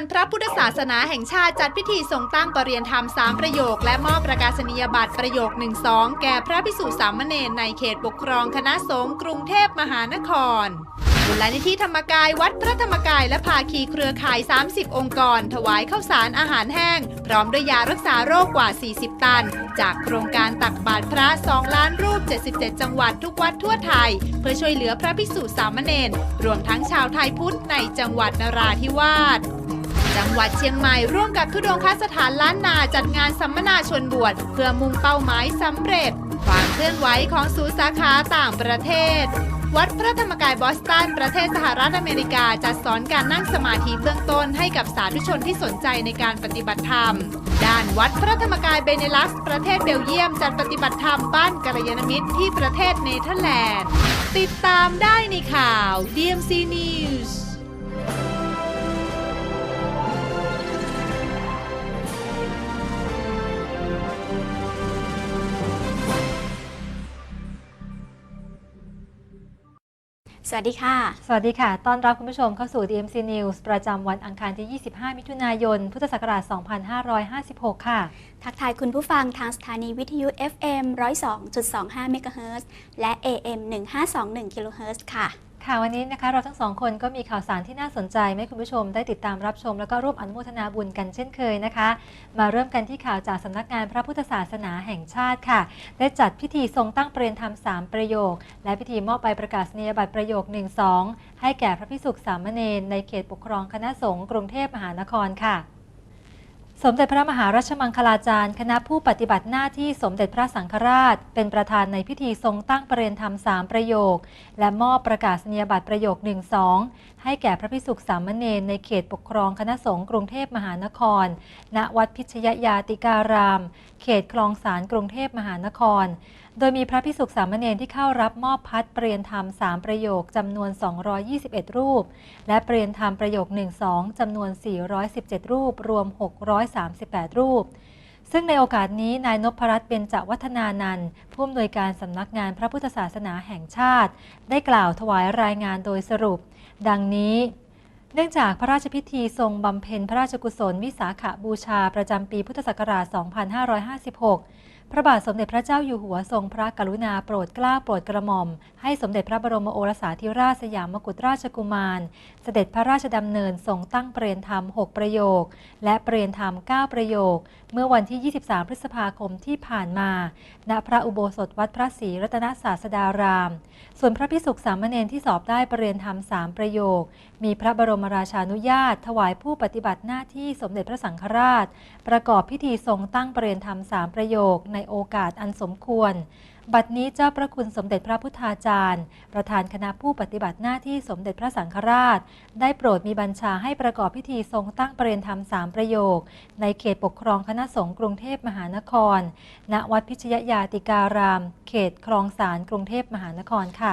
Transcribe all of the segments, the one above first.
านพระพุทธศาสนาแห่งชาติจัดพิธีทรงตั้งประเรียนธรรมสามประโยค และมอบประกาศนียบัตรประโยค 1 2 แก่พระพิสุสามเณรในเขตปกครองคณะสงฆ์กรุงเทพมหานครมูลนิธิธรรมกายวัดพระธรรมกายและภาคีเครือข่าย 30 องค์กร ถวายข้าวสารอาหารแห้ง พร้อมด้วยยารักษาโรคกว่า 40 ตัน จากโครงการตักบาตรพระ 2 ล้านรูป 77 จังหวัดทุกวัดทั่วไทย เพื่อช่วยเหลือพระภิกษุสามเณรรวมทั้งชาวไทยพุทธในจังหวัดนราธิวาส จังหวัดเชียงใหม่ร่วมกับทุดงคสถานล้านนาจัดงานสัมมนาชวนบวชเพื่อมุ่งเป้าหมายสำเร็จ ความเคลื่อนไหวของศูนย์สาขาต่างประเทศ วัดพระธรรมกายบอสตัน ประเทศสหรัฐอเมริกาจัดสอนการนั่งสมาธิเบื้องต้นให้กับสาธุชนที่สนใจในการปฏิบัติธรรม ด้านวัดพระธรรมกายเบเนลักซ์ประเทศเบลเยียมจัดปฏิบัติธรรมบ้านกัลยาณมิตรที่ประเทศเนเธอร์แลนด์ ติดตามได้ในข่าว DMC News สวัสดีค่ะ สวัสดีค่ะ ต้อนรับคุณผู้ชมเข้าสู่ DMC News ประจำวันอังคารที่ 25 มิถุนายน พุทธศักราช 2556 ค่ะ ทักทายคุณผู้ฟังทางสถานีวิทยุ FM 102.25 MHz และ AM 1521 kHz ค่ะ ค่ะวันนี้นะคะเราทั้งสองคนก็มีข่าวสารที่น่าสนใจให้คุณผู้ชมได้ติดตามรับชม แล้วก็ร่วมอนุโมทนาบุญกันเช่นเคยนะคะ มาเริ่มกันที่ข่าวจากสำนักงานพระพุทธศาสนาแห่งชาติค่ะ ได้จัดพิธีทรงตั้งเปรนธรรม3ประโยค และพิธีมอบใบประกาศนียบัตรประโยค 1 2 ให้แก่พระพิสุขสามเณรในเขตปกครองคณะสงฆ์กรุงเทพมหานครค่ะ สมเด็จพระมหารัชมังคลาจารย์ คณะผู้ปฏิบัติหน้าที่สมเด็จพระสังฆราช เป็นประธานในพิธีทรงตั้งประเรียนธรรมสามประโยค และมอบประกาศนียบัตรประโยค 1 2 ให้แก่พระภิกษุสามเณรในเขตปกครองคณะสงฆ์กรุงเทพมหานคร ณ วัดพิชยยาติการาม เขตคลองสารกรุงเทพมหานคร โดยมีพระพิสุขสามเณรที่เข้ารับมอบพัดเปลี่ยนธรรม 3 ประโยคจำนวน 221 รูป และเปลี่ยนธรรมประโยค 1-2จำนวน 417 รูป รวม 638 รูป ซึ่งในโอกาสนี้นายนพรัตน์เบญจวัฒนานันท์ผู้อำนวยการสำนักงานพระพุทธศาสนาแห่งชาติ ได้กล่าวถวายรายงานโดยสรุป ดังนี้เนื่องจากพระราชพิธีทรงบำเพ็ญพระราชกุศลวิสาขบูชาประจำปีพุทธศักราช 2556 พระบาทสมเด็จพระเจ้าอยู่หัวทรงพระกรุณาโปรดเกล้าโปรดกระหม่อม ให้สมเด็จพระบรมโอรสาธิราชสยามกุฎราชกุมารเสด็จพระราชดำเนินทรงตั้งเปรนธรรม 6 ประโยค และเปรนธรรม 9 ประโยค เมื่อวันที่ 23 พฤษภาคมที่ผ่านมา ณพระอุโบสถวัดพระศรีรัตนศาสดาราม ส่วนพระพิสุขสามเณรที่สอบได้ประเรียนธรรม 3 ประโยค มีพระบรมราชานุญาต ถวายผู้ปฏิบัติหน้าที่สมเด็จพระสังฆราช ประกอบพิธีทรงตั้งประเรียนธรรม 3 ประโยค ในโอกาสอันสมควร บัดนี้เจ้าพระคุณสมเด็จพระพุทธาจารย์ ประธานคณะผู้ปฏิบัติหน้าที่สมเด็จพระสังฆราช ได้โปรดมีบัญชาให้ประกอบพิธีทรงตั้งประเรียนธรรมสามประโยค ในเขตปกครองคณะสงฆ์กรุงเทพมหานคร ณ วัดพิชยยาติการาม เขตคลองสารกรุงเทพมหานครค่ะ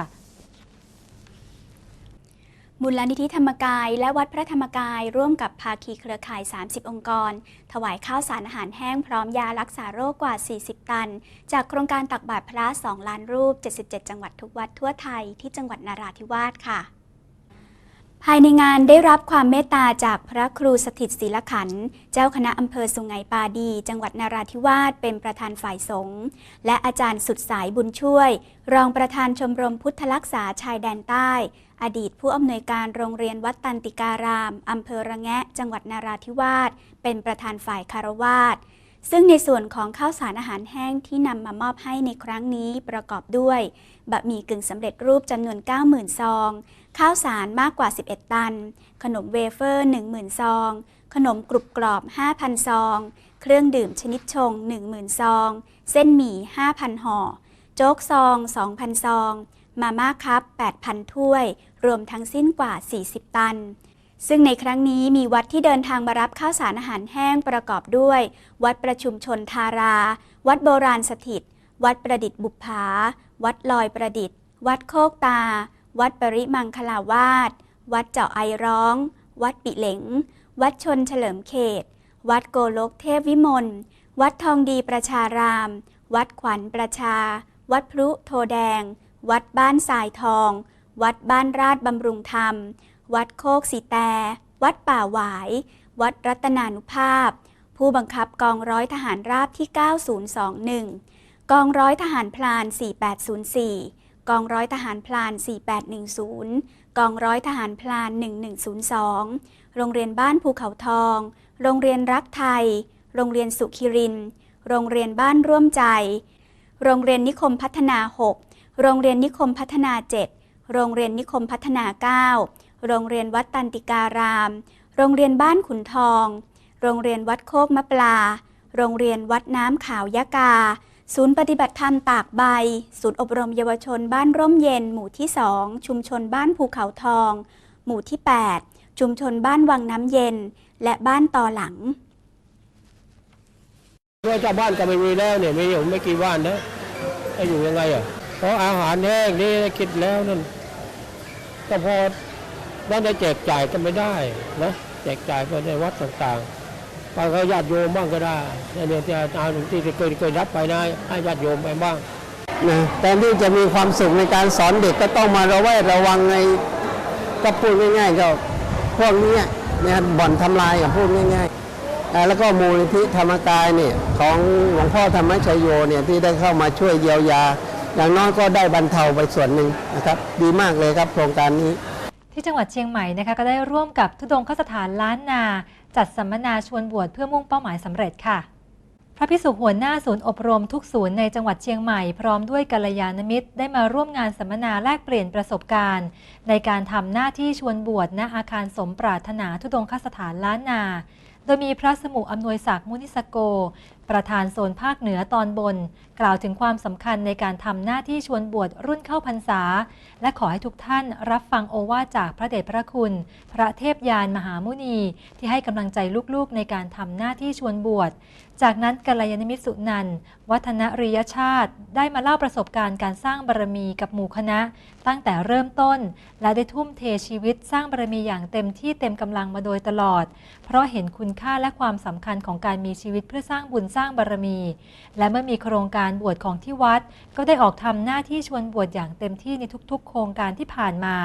มูลนิธิธรรมกาย และวัดพระธรรมกาย ร่วมกับภาคีเครือข่าย 30 องค์กร ถวายข้าวสารอาหารแห้งพร้อมยารักษาโรคกว่า 40 ตัน จากโครงการตักบาตรพระ 2 ล้านรูป 77 จังหวัดทุกวัดทั่วไทยที่จังหวัดนาราธิวาสค่ะ ภายในงานได้รับความเมตตาจากพระครูสถิตศีลขันธ์เจ้าคณะอำเภอสุไหงปาดี จังหวัดนาราธิวาสเป็นประธานฝ่ายสงฆ์และอาจารย์สุดสายบุญช่วย รองประธานชมรมพุทธรักษาชายแดนใต้ อดีตผู้อำนวยการโรงเรียนวัดตันติการามอำเภอระแงะ จังหวัดนาราธิวาสเป็นประธานฝ่ายคารวาสซึ่งในส่วนของข้าวสารอาหารแห้งที่นำมามอบให้ในครั้งนี้ประกอบด้วยบะหมี่กึ่งสำเร็จรูปจำนวน 90,000 ซอง ข้าวสารมากกว่า 11 ตัน ขนมเวเฟอร์ 10,000 ซอง ขนมกรุบกรอบ 5,000 ซอง เครื่องดื่มชนิดชง 10,000 ซอง เส้นหมี่ 5,000 ห่อ โจ๊กซอง 2,000 ซอง มาม่าคัพ 8,000 ถ้วย รวมทั้งสิ้นกว่า 40 ตันซึ่งในครั้งนี้มีวัดที่เดินทางมารับข้าวสารอาหารแห้งประกอบด้วย วัดประชุมชนทารา วัดโบราณสถิต วัดประดิษฐ์บุปผาวัดลอยประดิษฐ์ วัดโคกตา วัดปริมังคลาวาสวัดเจาะไอร้อง วัดปิเหลง วัดชนเฉลิมเขต วัดโกโลกเทพวิมล วัดทองดีประชาราม วัดขวัญประชา วัดพลุโทแดง วัดบ้านสายทอง วัดบ้านราชบำรุงธรรม วัดโคกสีแต วัดป่าหวาย วัดรัตนานุภาพ ผู้บังคับกองร้อยทหารราบที่ 9021 กองร้อยทหารพลาน 4804 กองร้อยทหารพลาน 4810 กองร้อยทหารพลาน 1102 โรงเรียนบ้านภูเขาทอง โรงเรียนรักไทย โรงเรียนสุขิริน โรงเรียนบ้านร่วมใจ โรงเรียนนิคมพัฒนา 6 โรงเรียนนิคมพัฒนา 7 โรงเรียนนิคมพัฒนา 9 โรงเรียนวัดตันติการาม โรงเรียนบ้านขุนทอง โรงเรียนวัดโคกมะปลา โรงเรียนวัดน้ำขาวยะกา ศูนย์ปฏิบัติธรรมตากใบ ศูนย์อบรมเยาวชนบ้านร่มเย็น หมู่ที่ 2 ชุมชนบ้านภูเขาทอง หมู่ที่ 8 ชุมชนบ้านวังน้ำเย็น และบ้านต่อหลังเพราะชาบ้านก็ไม่มีแล้วเนี่ยมีอยู่ไม่กี่บ้านนะจะอยู่ยังไงอะเพราะอาหารแห้งนี่คิดแล้วนั่นก็พอต้องได้แจกจ่ายก็ไม่ได้นะแจกจ่ายไปในวัดต่างๆ บางก็ญาติโยมบ้างก็ได้เนี่ยที่อาจารย์ที่เคยเคยรับไปนะให้ญาติโยมไปบ้างนะแทนที่จะมีความสุขในการสอนเด็กก็ต้องมาระแวดระวังในก็พูดง่ายๆก็พวกนี้นะบ่อนทำลายกับพูดง่ายๆแล้วก็มูลนิธิธรรมกายเนี่ยของหลวงพ่อธรรมชโยเนี่ยที่ได้เข้ามาช่วยเยียวยา อย่างน้อยก็ได้บรรเทาไปส่วนหนึ่งนะครับ ดีมากเลยครับโครงการนี้ ที่จังหวัดเชียงใหม่นะคะก็ได้ร่วมกับทุดงคสถานล้านนา จัดสัมมนาชวนบวชเพื่อมุ่งเป้าหมายสำเร็จค่ะ พระพิสุหัวหน้าศูนย์อบรมทุกศูนย์ในจังหวัดเชียงใหม่พร้อมด้วยกัลยาณมิตร ได้มาร่วมงานสัมมนาแลกเปลี่ยนประสบการณ์ ในการทำหน้าที่ชวนบวชณอาคารสมปรารถนาทุดงคสถานล้านนา โดยมีพระสมุอำนวยศักดิ์มุนิสโก ประธานโซนภาคเหนือตอนบน กล่าวถึงความสำคัญในการทำหน้าที่ชวนบวชรุ่นเข้าพรรษา และขอให้ทุกท่านรับฟังโอวาจากพระเดชพระคุณ พระเทพยานมหามุนี ที่ให้กำลังใจลูกๆ ในการทำหน้าที่ชวนบวช จากนั้นกัลยาณมิตรสุนันวัฒนริยชาติ ได้มาเล่าประสบการณ์การสร้างบารมีกับหมู่คณะ ตั้งแต่เริ่มต้น และได้ทุ่มเทชีวิตสร้างบารมีอย่างเต็มที่เต็มกำลังมาโดยตลอด เพราะเห็นคุณค่าและความสำคัญของการมีชีวิตเพื่อสร้างบุญสร้างบารมี และเมื่อมีโครงการบวชของที่วัด ก็ได้ออกทำหน้าที่ชวนบวชอย่างเต็มที่ในทุกๆ โครงการที่ผ่านมา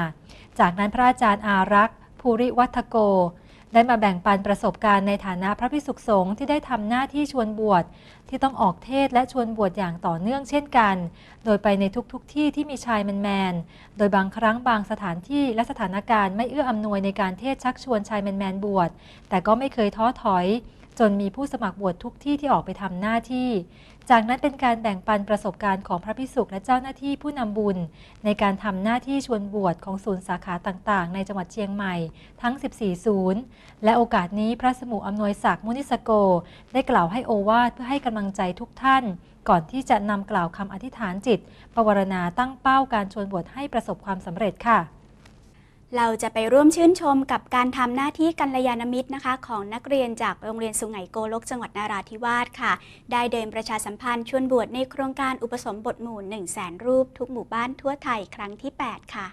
จากนั้นพระอาจารย์อารักษ์ภูริวัฒโก ได้มาแบ่งปันประสบการณ์ในฐานะพระภิกษุสงฆ์ที่ได้ทำหน้าที่ชวนบวชที่ต้องออกเทศและชวนบวชอย่างต่อเนื่องเช่นกัน โดยไปในทุกๆทที่ที่มีชายแมนๆ โดยบางครั้งบางสถานที่และสถานการณ์ไม่เอื้ออำนวยในการเทศชักชวนชายแมนๆ บวช แต่ก็ไม่เคยท้อถอย จนมีผู้สมัครบวชทุกที่ที่ออกไปทำหน้าที่ จากนั้นเป็นการแบ่งปันประสบการณ์ของพระภิกษุและเจ้าหน้าที่ผู้นำบุญ ในการทำหน้าที่ชวนบวชของศูนย์สาขาต่างๆ ในจังหวัดเชียงใหม่ทั้ง 14 ศูนย์ และโอกาสนี้พระสมุอำนวยศักดิ์มุนิสโก ได้กล่าวให้โอวาทเพื่อให้กำลังใจทุกท่าน ก่อนที่จะนำกล่าวคำอธิษฐานจิตปวารณาตั้งเป้าการชวนบวชให้ประสบความสำเร็จค่ะ เราจะไปร่วมชื่นชมกับการทำหน้าที่กัลยาณมิตรนะคะ ของนักเรียนจากโรงเรียนสุไหงโกลกจังหวัดนาราธิวาสค่ะ ได้เดินประชาสัมพันธ์ชวนบวชในโครงการอุปสมบทหมู่ 1 0 0 0 0แสนรูปทุกหมู่บ้านทั่วไทยครั้งที่ 8 ค่ะ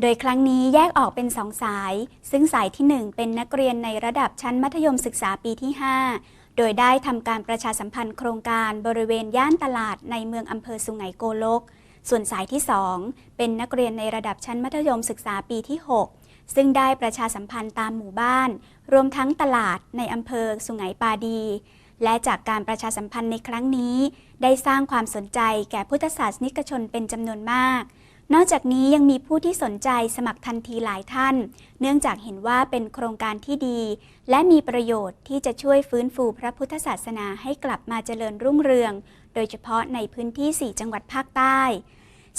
โดยครั้งนี้แยกออกเป็นสองสาย ซึ่งสายที่ 1 เป็นนักเรียนในระดับชั้นมัธยมศึกษาปีที่ 5โดยได้ทำการประชาสัมพันธ์โครงการบริเวณย่านตลาดในเมืองอำเภอสุไหงโกลก ส่วนสายที่ 2 เป็นนักเรียนในระดับชั้นมัธยมศึกษาปีที่ 6 ซึ่งได้ประชาสัมพันธ์ตามหมู่บ้าน รวมทั้งตลาดในอำเภอสุไหงปาดี และจากการประชาสัมพันธ์ในครั้งนี้ ได้สร้างความสนใจแก่พุทธศาสนิกชนเป็นจำนวนมากนอกจากนี้ยังมีผู้ที่สนใจสมัครทันทีหลายท่าน เนื่องจากเห็นว่าเป็นโครงการที่ดี และมีประโยชน์ที่จะช่วยฟื้นฟูพระพุทธศาสนาให้กลับมาเจริญรุ่งเรือง โดยเฉพาะในพื้นที่ 4 จังหวัดภาคใต้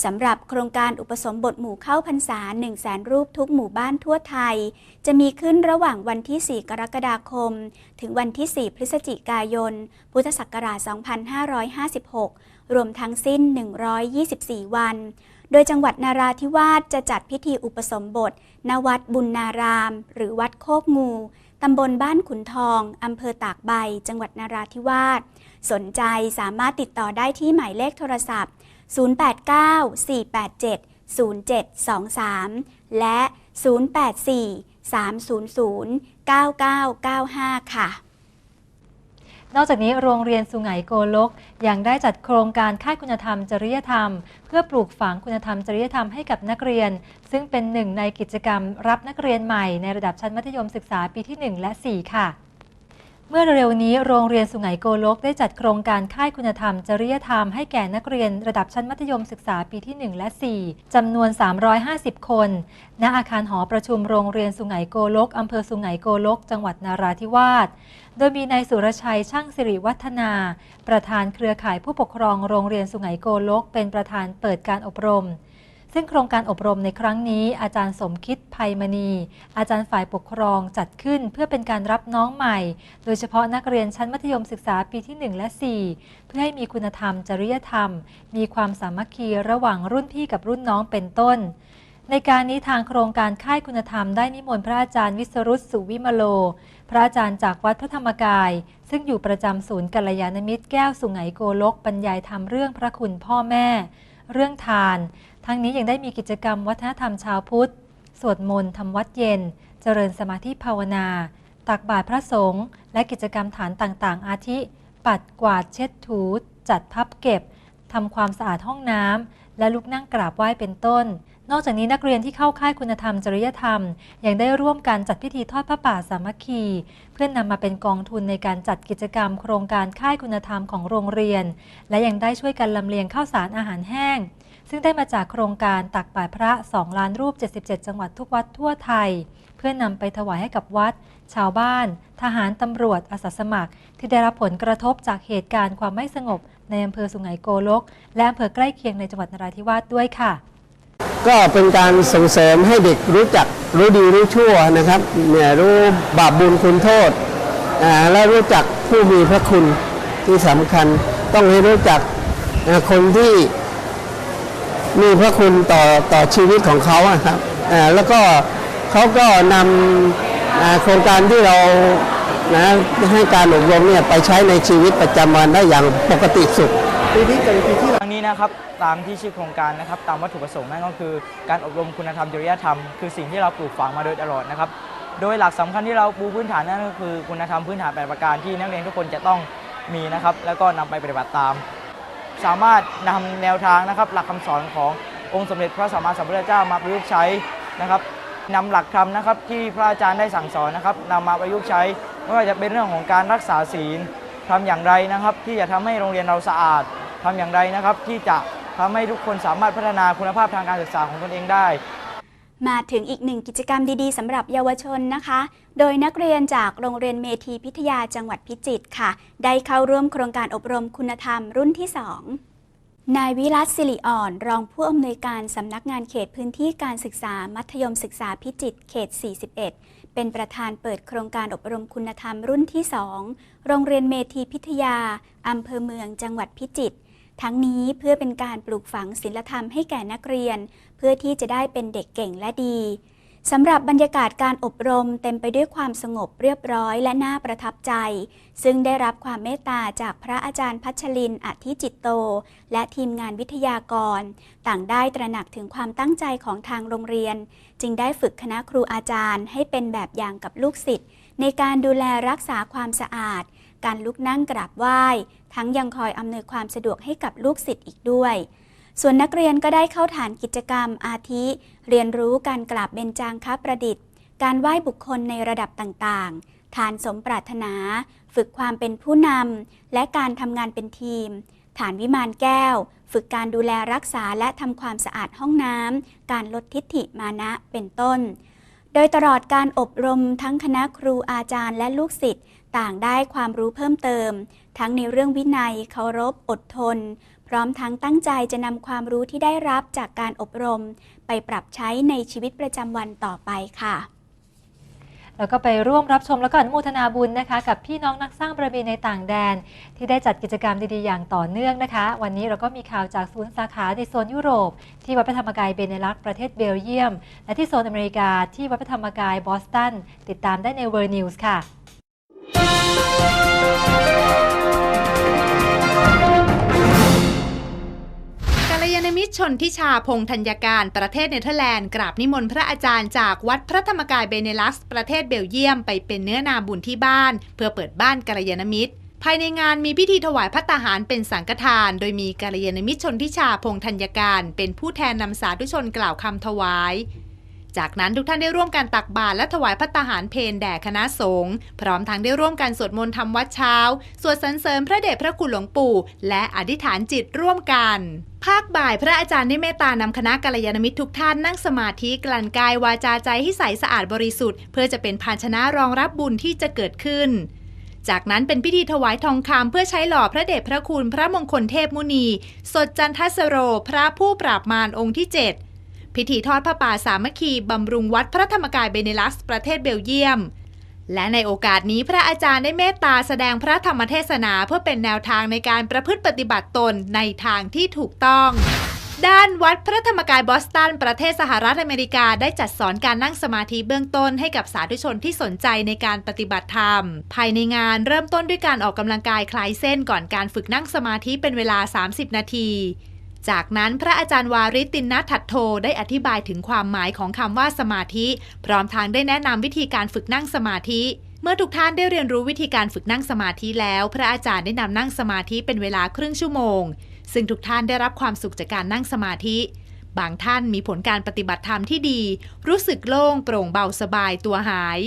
สำหรับโครงการอุปสมบทหมู่เข้าพรรษา1 0 0 0 0แสนรูปทุกหมู่บ้านทั่วไทย จะมีขึ้นระหว่างวันที่ 4 กรกฎาคม ถึงวันที่ 4 พฤศจิกายน พุทธศักราช 2556 รวมทั้งสิ้น 124 วัน โดยจังหวัดนาราธิวาสจะจัดพิธีอุปสมบท ณ วัดบุญนาราม หรือวัดโคกงู ตำบลบ้านขุนทอง อำเภอตากใบ จังหวัดนาราธิวาส สนใจสามารถติดต่อได้ที่หมายเลขโทรศัพท์ 089-487-0723 และ 084-300-9995 ค่ะ นอกจากนี้โรงเรียนสุไหงโกลกยังได้จัดโครงการค่ายคุณธรรมจริยธรรม เพื่อปลูกฝังคุณธรรมจริยธรรมให้กับนักเรียน ซึ่งเป็นหนึ่งในกิจกรรมรับนักเรียนใหม่ในระดับชั้นมัธยมศึกษาปีที่ 1 และ 4 ค่ะเมื่อเร็วๆนี้โรงเรียนสุไหงโกลกได้จัดโครงการค่ายคุณธรรม จริยธรรมให้แก่นักเรียนระดับชั้นมัธยมศึกษาปีที่ 1 และ 4 จำนวน 350 คน ณอาคารหอประชุมโรงเรียนสุไหงโกลกอำเภอสุไหงโกลก จังหวัดนาราธิวาส โดยมีนายสุรชัยช่างสิริวัฒนา ประธานเครือข่ายผู้ปกครองโรงเรียนสุไหงโกลก เป็นประธานเปิดการอบรม ซึ่งโครงการอบรมในครั้งนี้อาจารย์สมคิดภัยมณี อาจารย์ฝ่ายปกครองจัดขึ้นเพื่อเป็นการรับน้องใหม่ โดยเฉพาะนักเรียนชั้นมัธยมศึกษาปีที่ 1 และ 4 เพื่อให้มีคุณธรรมจริยธรรม มีความสามัคคีระหว่างรุ่นพี่กับรุ่นน้องเป็นต้น ในการนี้ทางโครงการค่ายคุณธรรมได้นิมนต์พระอาจารย์วิสรุตสุวิมโล พระอาจารย์จากวัดพระธรรมกาย ซึ่งอยู่ประจำศูนย์กัลยาณมิตรแก้วสุไหงโกลกบรรยายธรรมเรื่องพระคุณพ่อแม่ เรื่องทาน ทั้งนี้ยังได้มีกิจกรรมวัฒนธรรมชาวพุทธ สวดมนต์ทำวัดเย็น เจริญสมาธิภาวนา ตักบาตรพระสงฆ์และกิจกรรมฐานต่างๆ อาทิ ปัดกวาดเช็ดถู จัดพับเก็บทำความสะอาดห้องน้ำและลุกนั่งกราบไหว้เป็นต้น นอกจากนี้นักเรียนที่เข้าค่ายคุณธรรมจริยธรรม ยังได้ร่วมกันจัดพิธีทอดพระป่าสามัคคี เพื่อนนำมาเป็นกองทุนในการจัดกิจกรรม โครงการค่ายคุณธรรมของโรงเรียน และยังได้ช่วยกันลำเลียงข้าวสารอาหารแห้ง ซึ่งได้มาจากโครงการตักบาตรพระ 2 ล้านรูป 77 จังหวัดทุกวัดทั่วไทย เพื่อนนำไปถวายให้กับวัด ชาวบ้าน ทหารตำรวจอาสาสมัคร ที่ได้รับผลกระทบจากเหตุการณ์ความไม่สงบ ในอำเภอสุไหงโกลก และอำเภอใกล้เคียงในจังหวัดนราธิวาสด้วยค่ะ ก็เป็นการส่งเสริมให้เด็กรู้จักรู้ดีรู้ชั่วนะครับเนี่ยรู้บาปบุญคุณโทษอ่าและรู้จักผู้มีพระคุณที่สำคัญ ต้องให้รู้จักคนที่มีพระคุณต่อต่อชีวิตของเขาครับอ่าแล้วก็เขาก็นำโครงการที่เรานะให้การอบรมเนี่ยไปใช้ในชีวิตประจำวันได้อย่างปกติสุขปีนี้เป็นปีที่ครั้ง นี้นะครับตามที่ชื่อโครงการนะครับตามวัตถุประสงค์นั่นก็คือ การอบรมคุณธรรมจริยธรรมคือสิ่งที่เราปลูกฝังมาโดยตลอดนะครับโดยหลักสำคัญที่เราปูพื้นฐานนั่นก็คือคุณธรรมพื้นฐานแปดประการที่นักเรียนทุกคนจะต้องมีนะครับแล้วก็นำไปปฏิบัติตาม สามารถนำแนวทางนะครับหลักคำสอนขององค์สมเด็จพระสัมมาสัมพุทธเจ้ามาประยุกต์ใช้นะครับนำหลักธรรมนะครับที่พระอาจารย์ได้สั่งสอนนะครับนำมาประยุกต์ใช้ไม่ว่าจะเป็นเรื่องของการรักษาศีลทำอย่างไรนะครับ ที่จะทำให้โรงเรียนเราสะอาด ทำอย่างไรนะครับ ที่จะทำให้ทุกคนสามารถพัฒนาคุณภาพทางการศึกษาของตนเองได้ มาถึงอีกหนึ่งกิจกรรมดีๆสำหรับเยาวชนนะคะ โดยนักเรียนจากโรงเรียนเมธีพิทยาจังหวัดพิจิตรค่ะ ได้เข้าร่วมโครงการอบรมคุณธรรมรุ่นที่ 2นายวิรัตสิริอ่อน รองผู้อำนวยการสำนักงานเขตพื้นที่การศึกษามัธยมศึกษาพิจิตรเขต 41 เป็นประธานเปิดโครงการอบรมคุณธรรมรุ่นที่ 2 โรงเรียนเมธีพิทยา อำเภอเมืองจังหวัดพิจิตร ทั้งนี้เพื่อเป็นการปลูกฝังศีลธรรมให้แก่นักเรียน เพื่อที่จะได้เป็นเด็กเก่งและดีสำหรับบรรยากาศการอบรมเต็มไปด้วยความสงบเรียบร้อยและน่าประทับใจ ซึ่งได้รับความเมตตาจากพระอาจารย์พัชรินอธิจิตโต และทีมงานวิทยากร ต่างได้ตระหนักถึงความตั้งใจของทางโรงเรียน จึงได้ฝึกคณะครูอาจารย์ให้เป็นแบบอย่างกับลูกศิษย์ในการดูแลรักษาความสะอาด การลุกนั่งกราบไหว้ ทั้งยังคอยอำนวยความสะดวกให้กับลูกศิษย์อีกด้วย ส่วนนักเรียนก็ได้เข้าฐานกิจกรรมอาทิ เรียนรู้การกราบเบญจางคประดิษฐ์ การไหว้บุคคลในระดับต่างๆ ฐานสมปรารถนา ฝึกความเป็นผู้นำและการทำงานเป็นทีม ฐานวิมานแก้ว ฝึกการดูแลรักษาและทำความสะอาดห้องน้ำการลดทิฐิมานะเป็นต้น โดยตลอดการอบรมทั้งคณะครูอาจารย์และลูกศิษย์ต่างได้ความรู้เพิ่มเติม ทั้งในเรื่องวินัยเคารพอดทน พร้อมทั้งตั้งใจจะนำความรู้ที่ได้รับจากการอบรม ไปปรับใช้ในชีวิตประจำวันต่อไปค่ะ แล้วก็ไปร่วมรับชมแล้วก็อนุโมทนาบุญนะคะ กับพี่น้องนักสร้างบารมีในต่างแดน ที่ได้จัดกิจกรรมดีๆอย่างต่อเนื่องนะคะ วันนี้เราก็มีข่าวจากศูนย์สาขาในโซนยุโรป ที่วัดพระธรรมกายเบเนลักประเทศเบลเยียม และที่โซนอเมริกาที่วัดพระธรรมกายบอสตันติดตามได้ในเวอร์นิวส์ค่ะ ชนทิชาพงธัญการประเทศเนเธอร์แลนด์กราบนิมนต์พระอาจารย์จากวัดพระธรรมกายเบเนลัส ประเทศเบลเยียมไปเป็นเนื้อนาบุญที่บ้าน เพื่อเปิดบ้านกัลยาณมิตร ภายในงานมีพิธีถวายพระตาหารเป็นสังฆทาน โดยมีกาลยาณมิตรชนทิชาพงธัญการ เป็นผู้แทนนำสาธุชนกล่าวคำถวาย จากนั้นทุกท่านได้ร่วมกันตักบาตรและถวายพัตตาหารเพนแด่คณะสงฆ์พร้อมทั้งได้ร่วมกันสวดมนต์ทำวัดเช้า สวดสรรเสริญพระเดชพระคุณหลวงปู่ และอธิษฐานจิตร่วมกันภาคบ่ายพระอาจารย์ได้เมตตานำคณะกัลยาณมิตรทุกท่านนั่งสมาธิกลั่นกายวาจาใจให้ใสสะอาดบริสุทธิ์ เพื่อจะเป็นภาชนะรองรับบุญที่จะเกิดขึ้น จากนั้นเป็นพิธีถวายทองคำเพื่อใช้หล่อพระเดชพระคุณพระมงคลเทพมุนี สดจันทสโร พระผู้ปราบมารองค์ที่ 7 พิธีทอดพระป่าสามัคคีบำรุงวัดพระธรรมกายเบเนลัส ประเทศเบลเยียม และในโอกาสนี้พระอาจารย์ได้เมตตาแสดงพระธรรมเทศนาเพื่อเป็นแนวทางในการประพฤติปฏิบัติตนในทางที่ถูกต้องด้านวัดพระธรรมกายบอสตัน ประเทศสหรัฐอเมริกาได้จัดสอนการนั่งสมาธิเบื้องต้นให้กับสาธุชนที่สนใจในการปฏิบัติธรรม ภายในงานเริ่มต้นด้วยการออกกำลังกายคลายเส้นก่อนการฝึกนั่งสมาธิเป็นเวลา 30 นาที จากนั้นพระอาจารย์วาริตินนัทัตโทได้อธิบายถึงความหมายของคำว่าสมาธิ พร้อมทางได้แนะนำวิธีการฝึกนั่งสมาธิ เมื่อทุกท่านได้เรียนรู้วิธีการฝึกนั่งสมาธิแล้ว พระอาจารย์ได้นำนั่งสมาธิเป็นเวลาครึ่งชั่วโมง ซึ่งทุกท่านได้รับความสุขจากการนั่งสมาธิ บางท่านมีผลการปฏิบัติธรรมที่ดี รู้สึกโล่งโปร่งเบาสบายตัวหาย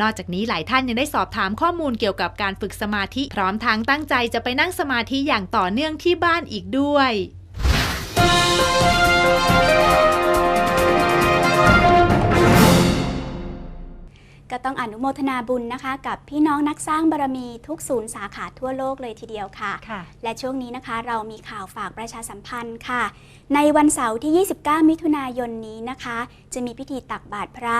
นอกจากนี้หลายท่านยังได้สอบถามข้อมูลเกี่ยวกับการฝึกสมาธิ พร้อมทั้งตั้งใจจะไปนั่งสมาธิอย่างต่อเนื่องที่บ้านอีกด้วย ก็ต้องอนุโมทนาบุญนะคะ กับพี่น้องนักสร้างบารมีทุกศูนย์สาขาทั่วโลกเลยทีเดียวค่ะค่ะ และช่วงนี้นะคะเรามีข่าวฝากประชาสัมพันธ์ค่ะ ในวันเสาร์ที่ 29 มิถุนายนนี้นะคะ จะมีพิธีตักบาตรพระ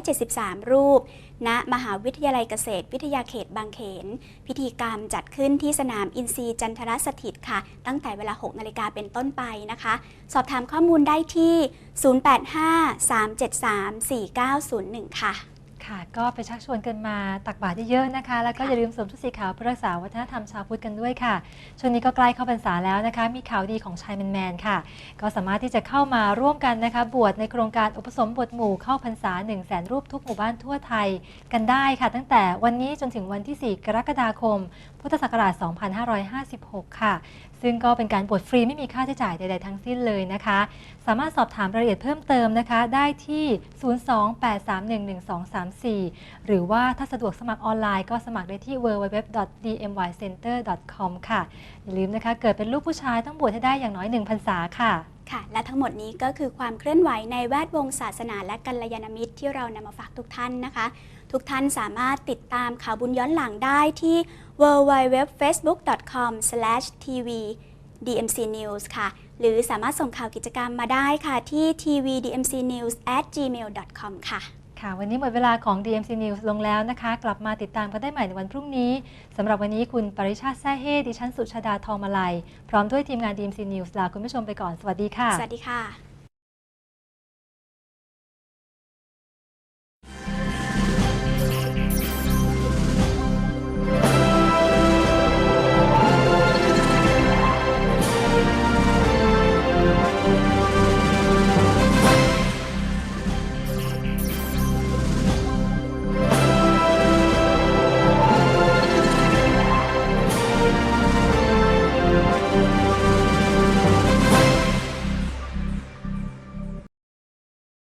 1,173 รูปณมหาวิทยาลัยเกษตร วิทยาเขตบางเขน พิธีกรรมจัดขึ้นที่สนามอินทรีย์จันทรสถิตค่ะ ตั้งแต่เวลา 6 นาฬิกาเป็นต้นไปนะคะ สอบถามข้อมูลได้ที่ 085-373-4901 ค่ะ ค่ะ ก็ไปชักชวนกันมาตักบาตรเยอะๆนะคะ แล้วก็อย่าลืมสวมชุดสีขาวเพื่อรักษาวัฒนธรรมชาวพุทธกันด้วยค่ะ ช่วงนี้ก็ใกล้เข้าพรรษาแล้วนะคะ มีข่าวดีของชายแมนๆค่ะ ก็สามารถที่จะเข้ามาร่วมกันนะคะ บวชในโครงการอุปสมบทหมู่เข้าพรรษา1 0 0 0 0แสนรูปทุกหมู่บ้านทั่วไทยกันได้ค่ะ ตั้งแต่วันนี้จนถึงวันที่ 4 กรกฎาคม พุทธศักราช 2556 ค่ะ ซึ่งก็เป็นการบวชฟรีไม่มีค่าใช้จ่ายใด ๆ ทั้งสิ้นเลยนะคะ สามารถสอบถามรายละเอียดเพิ่มเติมนะคะ ได้ที่ 028311234 หรือว่าถ้าสะดวกสมัครออนไลน์ก็สมัครได้ที่ www.dmycenter.com ค่ะ อย่าลืมนะคะ เกิดเป็นลูกผู้ชายต้องบวชให้ได้อย่างน้อย1พรรษาค่ะค่ะ และทั้งหมดนี้ก็คือความเคลื่อนไหวในแวดวงศาสนาและกัลยาณมิตรที่เรานำมาฝากทุกท่านนะคะ ทุกท่านสามารถติดตามข่าวบุญย้อนหลังได้ที่ www.facebook.com/tv DMC News ค่ะ หรือสามารถส่งข่าวกิจกรรมมาได้ค่ะที่ tvdmcnews@gmail.com ค่ะ ค่ะ วันนี้หมดเวลาของ DMC News ลงแล้วนะคะ กลับมาติดตามกันได้ใหม่ในวันพรุ่งนี้สำหรับวันนี้คุณปริชาติแซ่เฮดิฉันสุชาดาทองมาลัย พร้อมด้วยทีมงาน DMC News ลาคุณผู้ชมไปก่อน สวัสดีค่ะ สวัสดีค่ะ